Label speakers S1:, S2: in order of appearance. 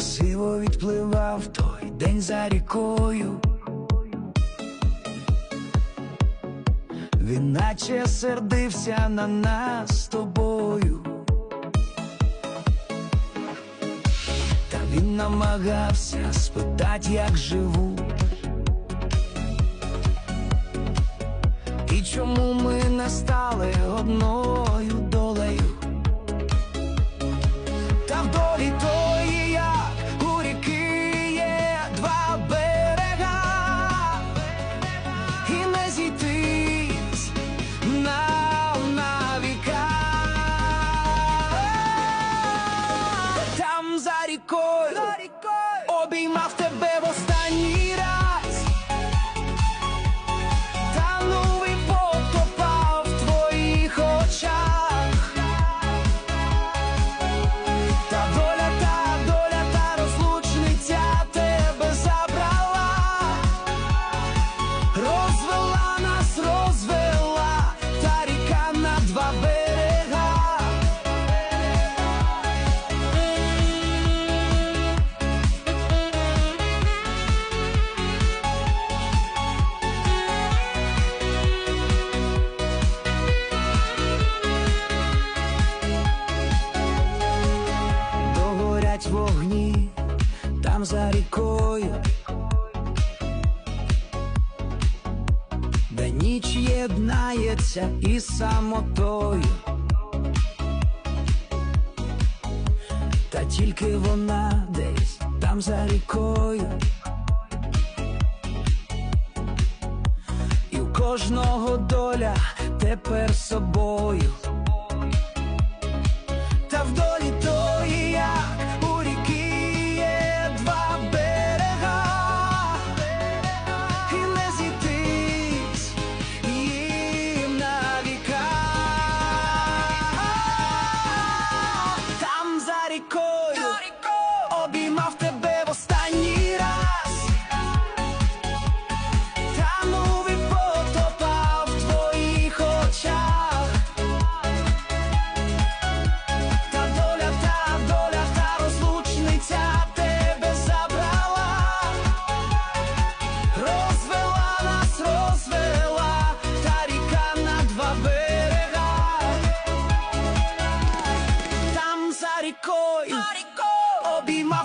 S1: красиво відпливав той день за рікою. Він наче сердився на нас з тобою. Та він намагався спитать, як живу. І чому ми не стали Догорять вогні там за рікою, де ніч єднається із самотою, та тільки вона десь там за рікою. І у кожного доля тепер собою. be my